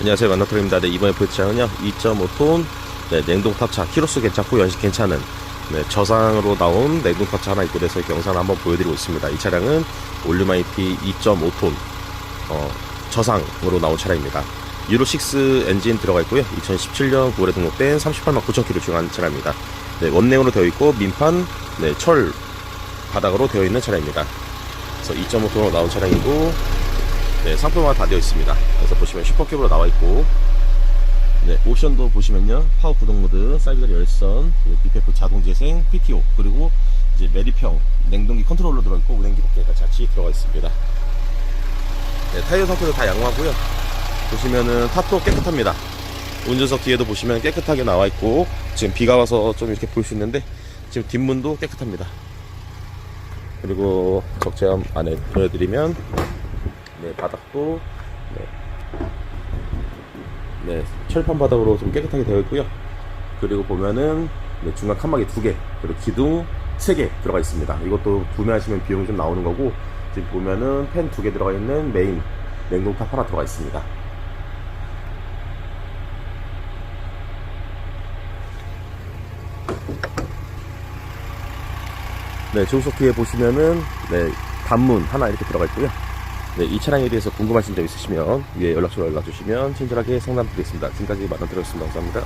안녕하세요. 만나토입니다. 네, 이번에 볼 차량은요. 2.5톤 네, 냉동 탑차 키로수 괜찮고 연식 괜찮은 네, 저상으로 나온 냉동 탑차 하나 있고 그래서 영상을 한번 보여드리고 있습니다. 이 차량은 올류마이티 2.5톤 어, 저상으로 나온 차량입니다. 유로6 엔진 들어가 있고요. 2017년 9월에 등록된 38만 9천 킬로 중한 차량입니다. 네, 원냉으로 되어 있고 민판 네, 철 바닥으로 되어 있는 차량입니다. 그래서 2.5톤으로 나온 차량이고 네, 상품화가 다 되어 있습니다. 그래서 보시면 슈퍼캡으로 나와 있고, 네, 옵션도 보시면요, 파워 구동 모드, 사이드가 열선, BPF 자동 재생, PTO, 그리고 이제 메리평, 냉동기 컨트롤러 들어있고, 운행기 복대가 같이 들어가 있습니다. 네, 타이어 상태도 다 양호하고요. 보시면은 탑도 깨끗합니다. 운전석 뒤에도 보시면 깨끗하게 나와 있고, 지금 비가 와서 좀 이렇게 볼 수 있는데, 지금 뒷문도 깨끗합니다. 그리고 적재함 안에 보여드리면, 네, 바닥도 네, 네, 철판 바닥으로 좀 깨끗하게 되어 있고요. 그리고 보면은 네, 중간 칸막이 두 개, 그리고 기둥 세 개 들어가 있습니다. 이것도 구매하시면 비용이 좀 나오는 거고 지금 보면은 팬 두 개 들어가 있는 메인 냉동탑 하나 들어가 있습니다. 네, 조수석 뒤에 보시면은 네, 단문 하나 이렇게 들어가 있고요. 네, 이 차량에 대해서 궁금하신 점 있으시면 위에 연락처로 연락 주시면 친절하게 상담 드리겠습니다. 지금까지 만나 드렸습니다. 감사합니다.